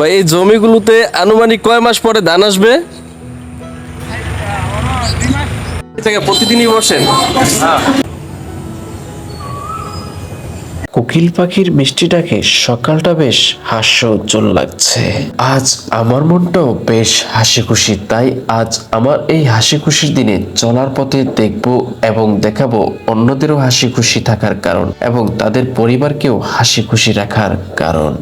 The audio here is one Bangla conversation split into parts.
বা এই জমিগুলোতে আনুমানিক কয় মাস পরে ধান আসবে? প্রতিদিনই বসেন। কোকিল পাখির মিষ্টি ডাকে সকালটা বেশ হাস্য উজ্জ্বল লাগছে। আজ আমার মনটাও বেশ হাসি খুশি তাই আজ আমার এই হাসি খুশির দিনে চলার পথে দেখব এবং দেখাবো অন্যদেরও হাসি খুশি থাকার কারণ এবং তাদের পরিবারকেও হাসি খুশি রাখার কারণ।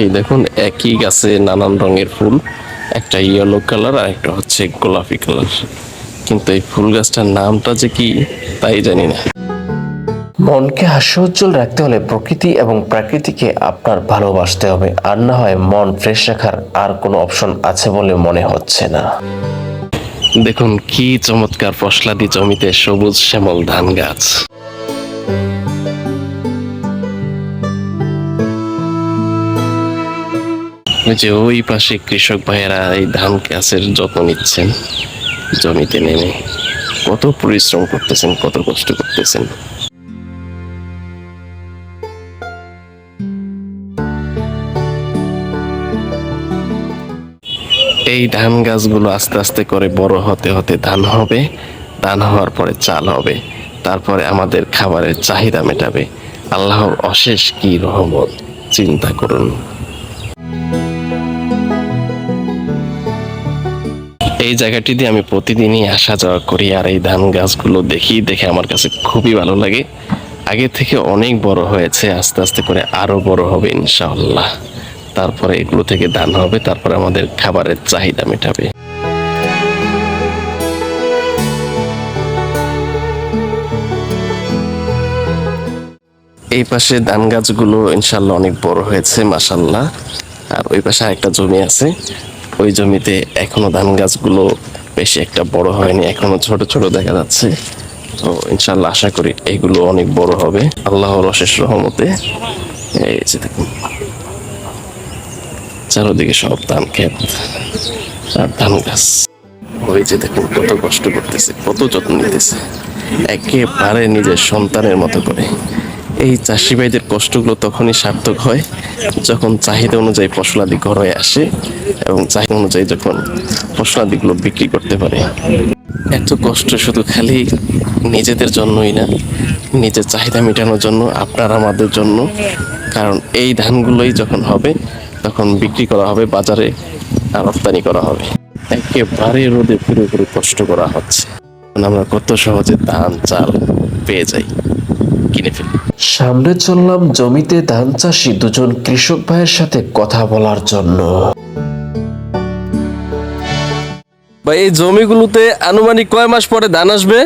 এই দেখুন একই গাছে নানান রঙের ফুল একটা ইয়েলো কালার আর একটা হচ্ছে গোলাপি কালার কিন্তু এই ফুল গাছটার নামটা যে কি তাই জানি না। মনকে হাস্য উজ্জ্বল রাখতে হলে প্রকৃতি এবং প্রাকৃতিকে আপনার ভালোবাসতে হবে আর না হয় মন ফ্রেশ রাখার আর কোনো অপশন আছে বলে মনে হচ্ছে না। দেখুন কি চমৎকার ফসলাদি জমিতে সবুজ শ্যামল ধান গাছ। যে ওই পাশে কৃষক ভাইয়েরা এই ধান গাছের যত্ন নিচ্ছেন, জমিতে নেমে। কত পরিশ্রম করতেছেন, কত কষ্ট করতেছেন। এই ধান গাছগুলো আস্তে আস্তে করে বড় হতে হতে ধান হবে, ধান হওয়ার পরে চাল হবে, তারপরে আমাদের খাবারের চাহিদা মেটাবে। আল্লাহর অশেষ কি রহমত, চিন্তা করুন। এই জায়গাটি দিয়ে আমি প্রতিদিনই আসা যাওয়া করি আর এই ধান গাছগুলো দেখি, দেখে আমার কাছে খুবই ভালো লাগে। আগে থেকে অনেক বড় হয়েছে, আস্তে আস্তে করে আরও বড় হবে ইনশাআল্লাহ। তারপরে এগুলো থেকে ধান হবে, তারপরে আমাদের খাবারের চাহিদা মেটাবে। এই পাশে ধান গাছগুলো ইনশাল্লাহ অনেক বড় হয়েছে মাসাল্লাহ আর ওই পাশে একটা জমি আছে ওই জমিতে এখনও ধান গাছগুলো বেশি একটা বড় হয়নি, এখনও ছোট ছোট দেখা যাচ্ছে। তো ইনশাল্লাহ আশা করি এগুলো অনেক বড় হবে। আল্লাহর অশেষ রহমতে এই যে দেখুন। চারোদিকে সব ধান ক্ষেত আর ধান গাছ। ওই যে দেখুন কত কষ্ট করতেছে, কত যত্ন নিতেছে। একেবারে নিজের সন্তানের মতো করে। এই চাষি ভাইদের কষ্টগুলো তখনই সার্থক হয় যখন চাহিদা অনুযায়ী ফসলাদি ঘরে আসে এবং চাহিদা অনুযায়ী যখন ফসলাদিগুলো বিক্রি করতে পারে। এত কষ্ট শুধু খালি নিজেদের জন্যই না, নিজের চাহিদা মেটানোর জন্য, আপনার আমাদের জন্য। কারণ এই ধানগুলোই যখন হবে, তখন বিক্রি করা হবে, বাজারে রপ্তানি করা হবে। একেবারে রোদে পুরোপুরি কষ্ট করা হচ্ছে। আমরা কত সহজে ধান, চাল পেয়ে যাই। কিনে ফেলি সামনে চললাম জমিতে ধান চাষি দুজন কৃষক ভাইয়ের সাথে কথা বলার জন্য। বা এই জমিগুলোতে আনুমানিক কয় মাস পরে ধান আসবে?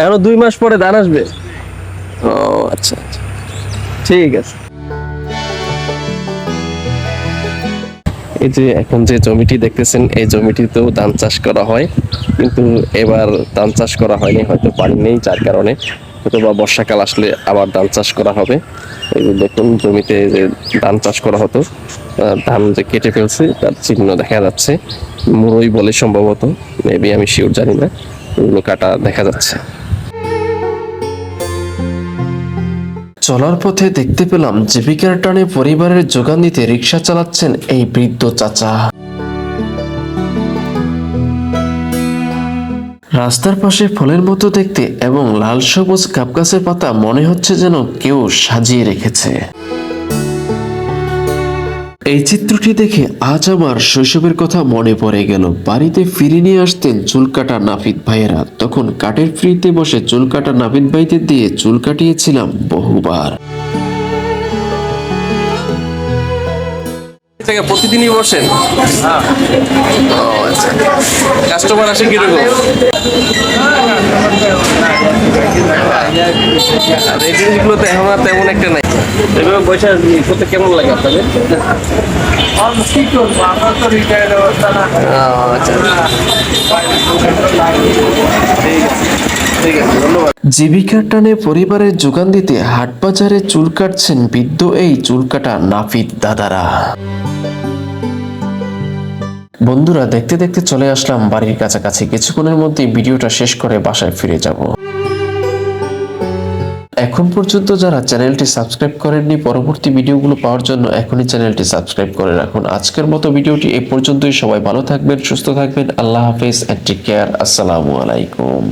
এখনও দুই মাস পরে ধান আসবে? ও আচ্ছা আচ্ছা। ঠিক আছে। এই যে এখন যে জমিটি দেখতেছেন, এই জমিটিতেও ধান চাষ করা হয়। কিন্তু এবার ধান চাষ করা হয়নি, হয়তো পানি নেই যার কারণে। হয়তো বা বর্ষাকাল আসলে আবার ধান চাষ করা হবে। এই যে দেখুন, জমিতে যে ধান চাষ করা হতো। ধান যে কেটে ফেলছে, তার চিহ্ন দেখা যাচ্ছে। মুরই বলে সম্ভবত মেবি আমি শিওর জানি না। এগুলো কাটা দেখা যাচ্ছে। চলার পথে দেখতে পেলাম জীবিকার টানে পরিবারের যোগান দিতে রিক্সা চালাচ্ছেন এই বৃদ্ধ চাচা। রাস্তার পাশে ফলের মতো দেখতে এবং লাল সবুজ কাপগাছের পাতা মনে হচ্ছে যেন কেউ সাজিয়ে রেখেছে। এই চিত্রটি দেখে আজ আমার শৈশবের কথা মনে পড়ে গেল। বাড়িতে ফিরে নিয়ে আসতেন চুল কাটা নাপিত ভাইয়েরা। তখন কাঠের ফ্রিতে বসে চুল কাটা নাপিত ভাইদের দিয়ে চুল কাটিয়েছিলাম বহুবার। জায়গায় প্রতিদিনই বসেন? ও আচ্ছা। কাস্টমার আসে কীরকম? জিনিসগুলো তো এখন আর তেমন একটা নাই। এভাবে বসে করতে কেমন লাগে আপনাদের? আচ্ছা। ঠিক আছে জীবিকার টানে পরিবারের যোগান দিতে হাটবাজারে চুল কাটছেন বৃদ্ধ এই চুল কাটা নাপিত দাদারা। বন্ধুরা, দেখতে দেখতে চলে আসলাম বাড়ির কাছাকাছি। কিছুক্ষণের মধ্যে ভিডিওটা শেষ করে বাসায় ফিরে যাব। এখন পর্যন্ত যারা চ্যানেলটি সাবস্ক্রাইব করেননি, পরবর্তী ভিডিওগুলো পাওয়ার জন্য এখনই চ্যানেলটি সাবস্ক্রাইব করে রাখুন। আজকের মতো ভিডিওটি এই পর্যন্তই। সবাই ভালো থাকবেন, সুস্থ থাকবেন। আল্লাহ হাফেজ অ্যান্ড টেক কেয়ার আসসালামু আলাইকুম।